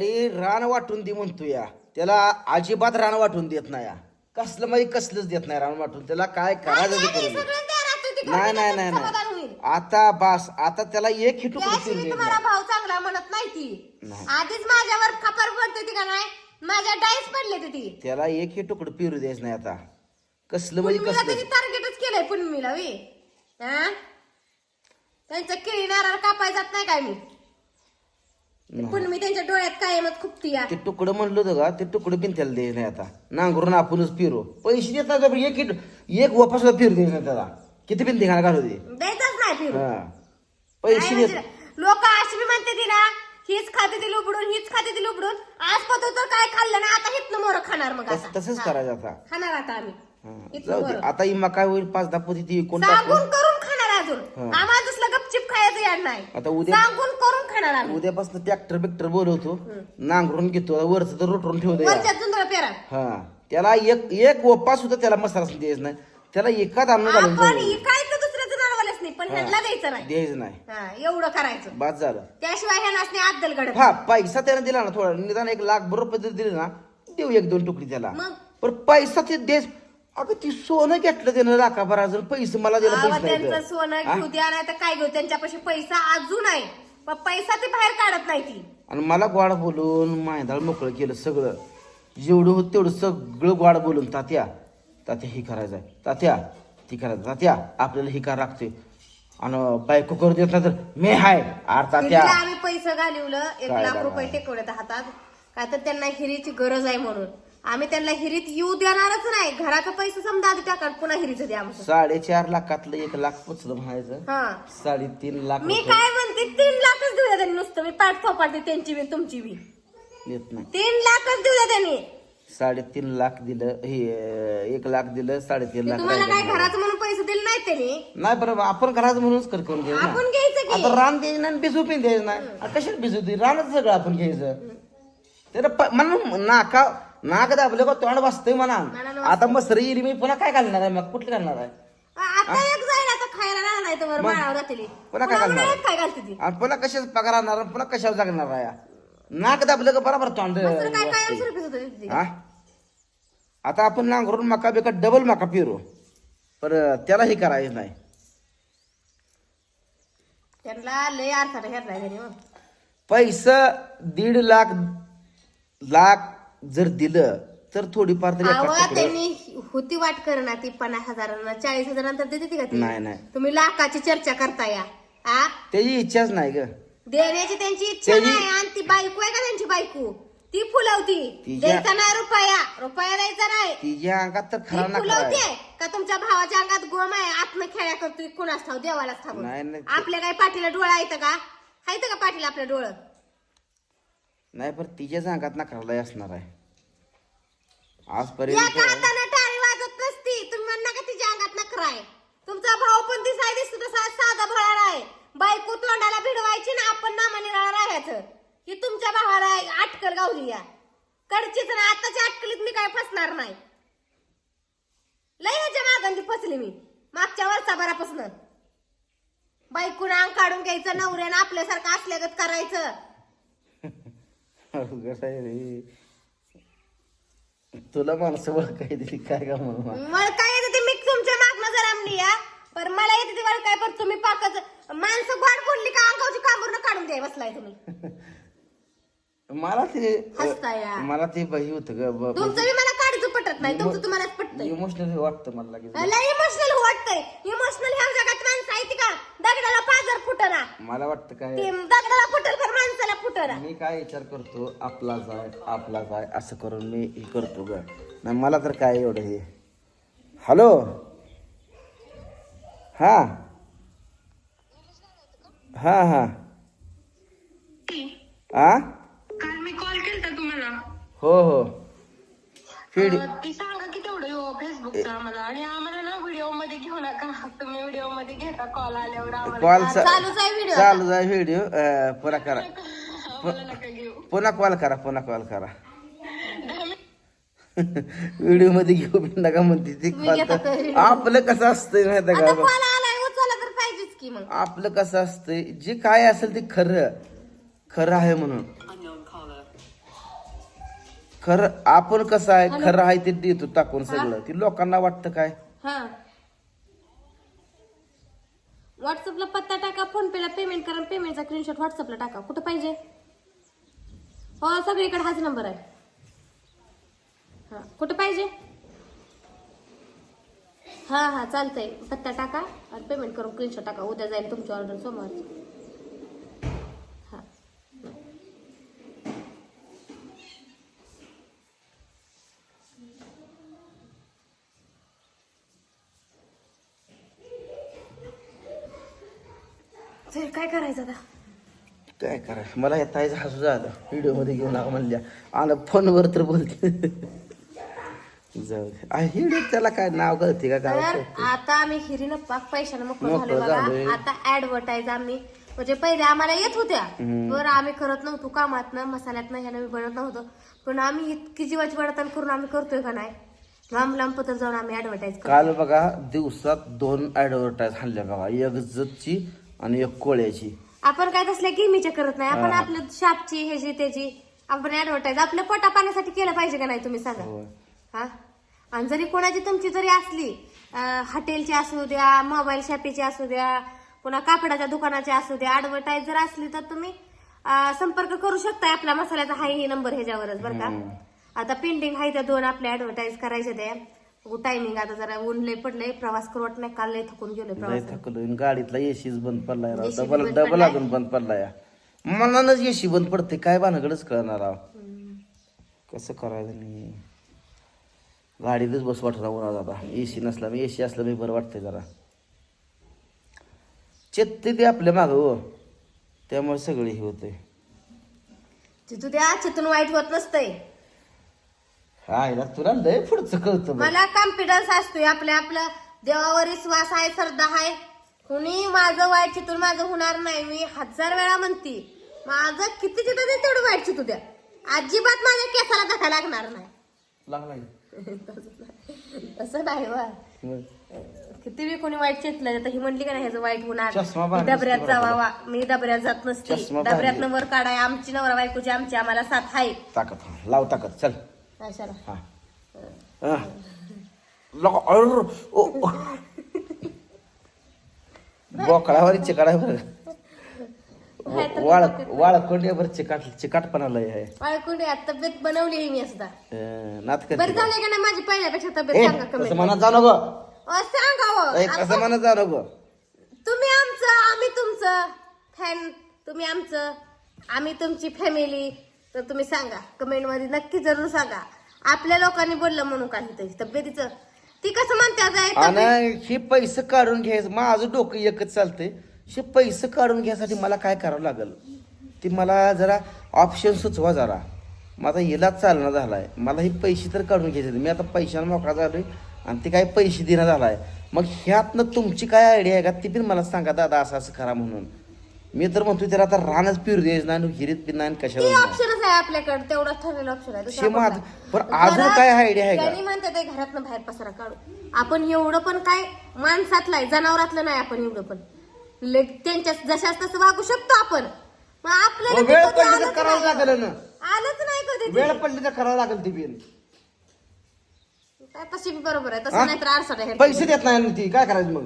रान वाटून दे म्हणतो या त्याला अजिबात रान वाटून देत नाही या. कसलं म्हणजे कसलंच देत नाही रान वाटून. त्याला काय करायचं ते करून दे. नाही नाही नाही नाही. आता बास आता त्याला एक ही देत नाही भाव चांगला म्हणत नाही ती. नाही. आधीच माझ्यावर खपर पडते ती का नाही? माझ्या डाईस पडले ते ती. त्याला एक ही तुकडं पिरू द्यायचं नाही आता. कसलं म्हणजे पुनमीला कसलं? त्यांनी टार्गेटच केलंय पुनमीला वे. हा? त्यांचं केळी नारळ कापाय जात नाही काय मी? नाही. पुनमी त्यांच्या डोळ्यात कायमच खुपती ते तुकडं म्हणलं होतं का? ते तुकडं पण त्याला द्यायचं नाही आता. नांगरून आपणच पिरो पैसे देत नाही एक एक वापस फिरू द्यायचं नाही त्याला. किती पण धिंगाणा घालू दे? द्यायचंच नाही फिरून हा. पैसे देत लोक अशी बी म्हणते ती ना हीच खाते ती लुबडून हीच खाते ती लुबडून आज पतो तर काय खाल्लं ना आता हितनं मोर खाणार मग तस- आता. तसंच हा. करायचं आता. खाणार आता आम्ही. जाऊ दे. आता इमा काय होईल? पाच दहा पोती ती कोण सांगून करून खाणार अजून. हा. आम्हाला दुसरं गपचिप खायचं याड नाही. आता उद्या सांगून करून खाणार आम्ही. उद्यापासून ट्रॅक्टर बिक्टर बोलवतो. नांगरून घेतो वरच तर रोटरून ठेवतो जुंदळ पेरा हा. त्याला एक एक ओपा सुद्धा त्याला मसाला द्यायचं नाही. त्याला एकाच आणून घालून आपण. इकायचं दुसऱ्याचं नाही पण ह्यांना द्यायचं नाही. द्यायचं नाही. हा एवढं करायचं. बाद झालं. त्याशिवाय ह्या नाचणे अद्दल घडत हा पैसा त्याने दिला ना थोडा. निदान एक लाख रुपये दिले ना देऊ एक दोन तुकडी त्याला. मग? पण पैसा ते देश अगं ती सोनं घेतलं त्यानं लाखाभर अजून पैसे मला दिला आवा पैसे नाही त्यांचं तर. सोनं? घेऊ द्या नाही तर काय घेऊ? त्यांच्यापाशी पैसा अजून आहे. पण पैसा ते बाहेर काढत नाही ती. आणि मला गोड बोलून मायदाळ मोकळं केलं सगळं. जेवढं होत तेवढं सगळं गोड बोलून तात्या. तात्या हे करायचं आहे. तात्या ती करायचं. तात्या आपल्याला हे करा लागते आणि बायको करू देत नाही तर मी हाय. आर तात्या. तिला आम्ही पैसे घालवलं. एक काय लाख? रुपये टेकवल्यात हातात. काय तर त्यांना हिरीची गरज आहे म्हणून. आम्ही त्यांना हिरीत येऊ देणारच नाही. घराचा पैसे समजा आधी टाका पुन्हा हिरीचं द्या आमचं. साडेचार लाखातलं एक लाख पोचलं म्हणायचं. हा. साडेतीन लाख मी रुपये. काय म्हणते तीन लाखच देऊ द्या त्यांनी नुसतं. मी पाठ थोपाडते त्यांची बी तुमची बी. येत नाही. तीन लाखच देऊ द्या त्यांनी. साडेतीन लाख दिलं हे अं, एक लाख दिलं साडेतीन लाख तुम्हाला काय राहिलं. घराचं म्हणून पैसे दिले नाहीत त्यांनी? नाही बरोबर आपण घराचं म्हणूनच कर करून घ्यायचं आपण. घ्यायचं की? आता रान द्यायचं नाही बिजू पण द्यायचं नाही. आता कशाला बिजू दे रानच सगळं आपण घ्यायचं. त्याला प- म्हणा नाका. नाक दाबलं का तोंड वाजतंय म्हणा. आता मसरी येईल मी पुन्हा काय घालणार आहे मग? कुठली घालणार आहे? आता एक जाईल आता खायला राहणार नाही तर माळावर राहतील पुन्हा काय घालणार? काय घालते ती? आणि पुन्हा कशाच पगार आणणार आणि पुन्हा कशावर जगणार आहे? नाक दाबलं का बरोबर तोंड. काय काय होतं. हा आता आपण नांगरून मका बिका डबल मका पेरू. पर त्याला हे करायचं नाही. त्यांना लय अर्थात घेतलाय त्यांनी मग. पैसा दीड लाख लाख जर दिलं तर थोडीफार तरी एका त्यांनी होती वाट करणार ती पन्नास हजारांना चाळीस हजारांना तर देते ती का ती? नाही नाही. तुम्ही लाखाची चर्चा करताय आ? त्याची इच्छाच नाही ग. देण्याची त्यांची इच्छा त्यांनी- नाही. आणि ती बायको आहे का त्यांची बायको? ती फुलवती. तिच्या- द्यायचा नाही रुपया. रुपया द्यायचा नाही. तिच्या अंगात तर ती खरा फुलवते का तुमच्या भावाच्या अंगात गोम आहे? आत्म खेळ्या करतोय. कुणाच ठाव देवालाच ठाव नाही, नाही. आपल्या काय पाठीला डोळा येतं का? हायत का पाठीला आपल्या डोळं? नाही पण तिच्याच अंगात नकारला असणार आहे. या आजपर्यंत हाताने टाळी वाजत नसती. तुम्ही म्हणणार का तिच्या अंगात नखरा आहे? तुमचा भाऊ पण दिसाय दिसतो तसा साधा भळार आहे. बायको तोंडाला भिडवायची ना आपण नामानिराळा राहायचं. ही तुमच्या भावाला अटकल गावली या. कडचीच ना आताच्या अटकलीत मी काय फसणार नाही. लय ह्याच्या मागंदी फसली मी मागच्या वर्षाभरापासून. बायकून अंग काढून घ्यायचं नवऱ्यानं आपल्यासारखं असल्यागत करायचं. अवघड आहे रे. तुला माणसं दिली काय का म्हणून? मला काय येते ते? मी तुमच्या मागणं जरा आमली या पण मला येते ते बरं काय? पण तुम्ही पाकच माणसं गोड बोलली का? अंगावची कांबूर काढून द्याय बसलाय तुम्ही. मला ते हसताय या. मला ते बही होत ग तुमचं बी मला काढीचं पटत नाही तुमचं तुम्हालाच पटतंय. इमोशनल वाटतं मला लगेच. लय इमोशनल वाटतंय. इमोशनल ह्या जगात माणसं आहे ती का? दगडाला पाजर फुटना मला वाटतं काय? दगडाला फुटल पण माणसाला फुटना मी काय विचार करतो आपलाच आहे आपलाच आहे असं करून मी हे करतो ग. नाही मला तर काय एवढं हे? हॅलो हा? हा हा. आ? काल मी कॉल केलता तुम्हाला. हो हो. फीड अं, ती सांगा की तेवढं हो फेसबुकचं आम्हाला. आणि आम्हाला घेऊ नका तुम्ही व्हिडिओमध्ये घेता कॉल आल्यावर आम्हाला. कॉल चालूच आहे व्हिडिओ चालू आहे व्हिडिओ पुन्हा करा. आम्हाला नका घेऊ. पुन्हा कॉल करा पुन्हा कॉल करा. व्हिडिओमध्ये घेऊ बी नका म्हणते ती कॉल तर? आपलं कसं असतंय माहिती आता का कॉल आलाय उचलला तर पाहिजेच की मग. आपलं कसं असतंय जे काय असेल ते खरं. खरं आहे म्हणून. खरं आपण कसं आहे खरं आहे ते देतो टाकून सगळं. ती लोकांना वाटतं काय? हा. व्हॉट्सअपला पत्ता टाका फोन पेला पेमेंट करा पेमेंटचा स्क्रीनशॉट व्हॉट्सअपला टाका. कुठं पाहिजे? हो सगळीकडे हाच नंबर आहे. हां कुठं पाहिजे? हां हां चालतंय. पत्ता टाका आणि पेमेंट करून स्क्रीनशॉट टाका. उद्या जाईल तुमची ऑर्डर सोमवारची. तर काय करायचं आता? काय करायचं? मला या ताईचा हसू झालं व्हिडिओमध्ये घेऊन नका म्हणल्या. आणि फोनवर तर बोलते. जाऊ दे. आ, व्हिडिओ त्याला काय नाव कळते का? काय तर? आता आम्ही हिरीनं पाक पैशानं मोकळं मोकळं झालोय झालोय. बघा आता ऍडव्हर्टाईज आम्ही. म्हणजे पहिले आम्हाला येत होत्या. बरं आम्ही करत नव्हतो कामातनं मसाल्यातनं ह्यानं मी बनत नव्हतो. पण आम्ही इतकी जीवाची बडतण करून आम्ही करतोय का नाही? लांब लांब पत्र जाऊन आम्ही ऍडव्हर्टाईज करतो काल बघा दिवसात दोन ऍडव्हर्टाईज हाणल्या बघा. एक जतची आणि एक कोळ्याची. आपण काय तसल्या गेमीच्या करत नाही. आपण आपल्या शापची ह्याची त्याची आपण ऍडव्हर्टाईज आपल्या पोटा पाण्यासाठी केलं पाहिजे का नाही तुम्ही सांगा. हा? आणि जरी कोणाची तुमची जरी असली हॉटेलची असू द्या मोबाईल शॉपीची असू द्या पुन्हा कापडाच्या दुकानाची असू द्या ऍडव्हर्टाईज जर असली तर तुम्ही संपर्क करू शकताय आपल्या मसाल्याचा हाय हे नंबर ह्याच्यावरच बरं का? आता पेंडिंग आहे त्या दोन आपल्या ऍडव्हर्टाईज करायच्या त्या. टायमिंग आता जरा ऊन लय पडलंय प्रवास करू वाटत नाही काल लय थकून लय प्रवास थकलो आणि गाडीतला एसीच बंद पडलाय राव. AC डबल बंद डबल पडलाय. अजून बंद पडलाय. मनानच एसी बंद पडते काय भानगडच कळणार राव. कसं करायचं नाही गाडीतच बस वाटत उन्हात आता. एसी नसला मी एसी असलं मी बरं वाटतंय जरा. चेत्ते ते आपल्या मागं हो. त्यामुळे सगळे हे होते तिथू त्या चितून वाईट होत नसतंय. आईला तुला लय पुढचं कळतं बघ. मला कॉन्फिडन्स असतोय आपल्या आपलं देवावर विश्वास आहे श्रद्धा आहे. कुणी माझं वाईट चितून माझं होणार नाही मी हजार वेळा म्हणते माझं किती चित्र ते तेवढं वाईट चितू द्या. अजिबात माझ्या केसाला धक्का लागणार नाही. लागलाय तसं नाही वा मग. किती बी कोणी वाईट चितलं तर ही म्हणली का नाही ह्याचं वाईट होणार. चष्मा मी डबऱ्यात जावा मी डबऱ्यात जात नसते. चष्मा बांधली. डबऱ्यातनं वर काढाय आमची नवरा बायकोची आमची आम्हाला साथ आहे. ताकद लाव ताकद चल. हा हा. ओ, ओ. बोकडावर चिकाड आहे बरं वाळ वाळकोंड्यावर चिकाट चिकाटपणा लय आहे बायकोने आता तब्येत बनवली मी सुद्धा अं, नात बरं करते झालंय का नाही माझी पहिल्यापेक्षा तब्येत सांगा तसं कमी म्हणत जाऊ नको सांगा ए, तसं म्हणत जाऊ नको तुम्ही आमचं आम्ही तुमचं फॅन तुम्ही आमचं आम्ही तुमची फॅमिली तर तुम्ही सांगा. कमेंटमध्ये नक्की जरूर सांगा. आपल्या लोकांनी बोललं म्हणून काहीतरी तब्येतीचं. ती कसं तब्येत- आणि हे पैसे काढून घ्यायचं माझं डोकं एकच चालतंय. हे पैसे काढून घ्यायसाठी मला काय करावं लागेल? ते मला जरा ऑप्शन सुचवा जरा. माझा इलाज चालना झालाय. मला हे पैसे तर काढून घ्यायचे. मी आता पैशानं मोकळा झालोय आणि ते काय पैसे देणं झालाय. मग ह्यातनं तुमची काय आयडिया आहे का? ती पण मला सांगा दादा असं असं करा म्हणून. मी तर म्हणतोय त्याला आता रानच पिरू द्यायचं नाही हिरीत पिन नाही ती कशाला. ऑप्शनच आहे आपल्याकडे. तेवढंच ठरलेलं ऑप्शन आहे. दुसरा पण अजून काय idea आहे का? त्यांनी म्हणतात ते घरातनं बाहेर पसारा काढू. आपण एवढं पण काय माणसातलं आहे जनावरातलं नाही आपण एवढं पण. ले- त्यांच्या जशाच तसं वागू शकतो आपण. मग आपल्याला मग वेळ पडली तर आलंच करावं नाही. लागेल ना. आलंच नाही कधी ते. वेळ पडली तर करावं लागेल ती बिन. काय तशी बी बरोबर आहे? तसं नाही तर आरसा पैसे देत नाही ना ती. काय करायचं मग?